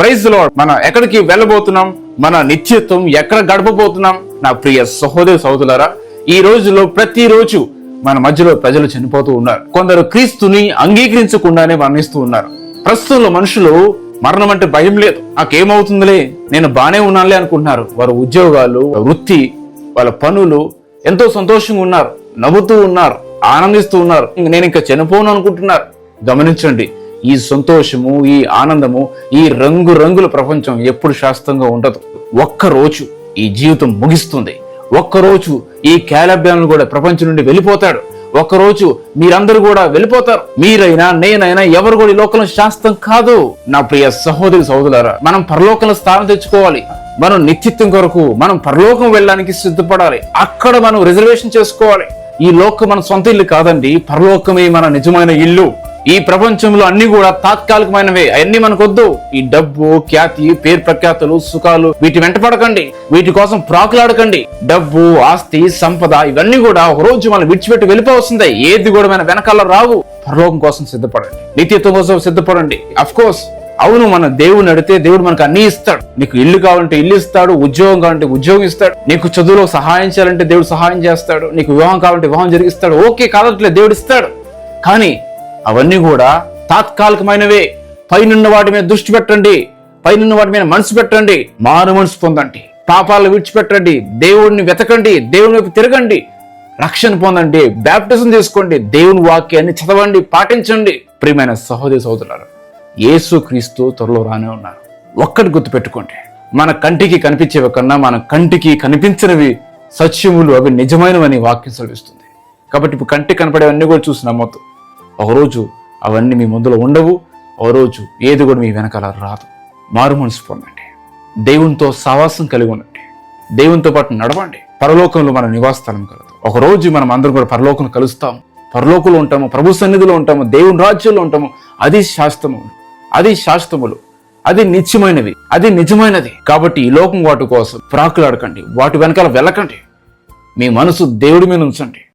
ప్రైజ్లో మనం ఎక్కడికి వెళ్ళబోతున్నాం? మన నిత్యత్వం ఎక్కడ గడపబోతున్నాం? నా ప్రియ సహోదరు సహోదరులారా ఈ రోజులో ప్రతిరోజు మన మధ్యలో ప్రజలు చనిపోతూ ఉన్నారు. కొందరు క్రీస్తుని అంగీకరించకుండానే మరణిస్తూ ఉన్నారు. ప్రస్తుతంలో మనుషులు మరణం అంటే భయం లేదు. నాకేమవుతుందిలే? నేను బాగానే ఉన్నానులే అనుకుంటున్నారు. వారి ఉద్యోగాలు వృత్తి వాళ్ళ పనులు ఎంతో సంతోషంగా ఉన్నారు. నవ్వుతూ ఉన్నారు. ఆనందిస్తూ ఉన్నారు. ఇంక నేను ఇంకా చనిపోను అనుకుంటున్నారు. గమనించండి ఈ సంతోషము ఈ ఆనందము ఈ రంగు రంగుల ప్రపంచం ఎప్పుడు శాస్త్రంగా ఉండదు. ఒక్క రోజు ఈ జీవితం ముగిస్తుంది. ఒక్కరోజు ఈ క్యాలబ్యాలను కూడా ప్రపంచం నుండి వెళ్ళిపోతాడు ఒక్కరోజు మీరందరూ కూడా వెళ్ళిపోతారు. మీరైనా నేనైనా ఎవరు కూడా ఈ లోకంలో శాస్త్రం కాదు. నా ప్రియ సహోదరి సహోదరులారా మనం పరలోకంలో స్థానం తెచ్చుకోవాలి. మనం నిత్యత్వం కొరకు మనం పరలోకం వెళ్ళడానికి సిద్ధపడాలి. అక్కడ మనం రిజర్వేషన్ చేసుకోవాలి. ఈ లోకం మన సొంత ఇల్లు కాదండి. పరలోకమే మన నిజమైన ఇల్లు. ఈ ప్రపంచంలో అన్ని కూడా తాత్కాలికమైనవే. అవన్నీ మనకొద్దు. ఈ డబ్బు ఖ్యాతి పేరు ప్రఖ్యాతులు సుఖాలు వీటి వెంట పడకండి. వీటి కోసం ప్రాకులాడకండి. డబ్బు ఆస్తి సంపద ఇవన్నీ కూడా ఒక రోజు మనం విడిచిపెట్టి వెళ్ళిపోవస్తుంది ఏది కూడా మన వెనకాల రావు. పరలోకం కోసం సిద్ధపడండి. నిత్యత్వం కోసం సిద్ధపడండి. అఫ్ కోర్స్ అవును మన దేవుడు అడిగితే దేవుడు మనకు అన్ని ఇస్తాడు. నీకు ఇల్లు కావాలంటే ఇల్లు ఇస్తాడు ఉద్యోగం కావాలంటే ఉద్యోగం ఇస్తాడు నీకు చదువులో సహాయం చేయాలంటే దేవుడు సహాయం చేస్తాడు నీకు వివాహం కావాలంటే వివాహం జరిగిస్తాడు. ఓకే కాదంటే దేవుడు ఇస్తాడు. కానీ అవన్నీ కూడా తాత్కాలికమైనవే. పైనున్న వాటి మీద దృష్టి పెట్టండి. పైనున్న వాటి మీద మనసు పెట్టండి. మారు మనసు పొందండి. పాపాలను విడిచిపెట్టండి. దేవుడిని వెతకండి. దేవుని వైపు తిరగండి. రక్షణ పొందండి. బ్యాప్టిజం తీసుకోండి. దేవుని వాక్యాన్ని చదవండి. పాటించండి. ప్రియమైన సహోదరి సహోదరులు యేసు క్రీస్తు త్వరలో రానే ఉన్నారు. ఒక్కటి గుర్తుపెట్టుకోండి. మన కంటికి కనిపించేవి కన్నా మన కంటికి కనిపించినవి సత్యములు అవి నిజమైనవని వాక్యం సెలవిస్తుంది. కాబట్టి ఇప్పుడు కంటికి కనపడేవన్నీ కూడా చూసి నమ్మొద్దు. ఒకరోజు అవన్నీ మీ ముందులో ఉండవు ఒకరోజు ఏది కూడా మీ వెనకాల రాదు. మారు మనసు పొందండి. దేవునితో సావాసం కలిగి ఉండండి. దేవునితో పాటు నడవండి. పరలోకంలో మన నివాసస్థలం కలదు. ఒకరోజు మనం అందరం కూడా పరలోకం కలుస్తాం. పరలోకంలో ఉంటాము ప్రభు సన్నిధిలో ఉంటాము దేవుని రాజ్యంలో ఉంటాము. అది శాస్త్రము అది శాస్త్రములు అది నిత్యమైనవి. అది నిజమైనది. కాబట్టి ఈ లోకం వాటి కోసం ప్రాకులాడకండి. వాటి వెనకాల వెళ్ళకండి. మీ మనసు దేవుడి మీద ఉంచండి.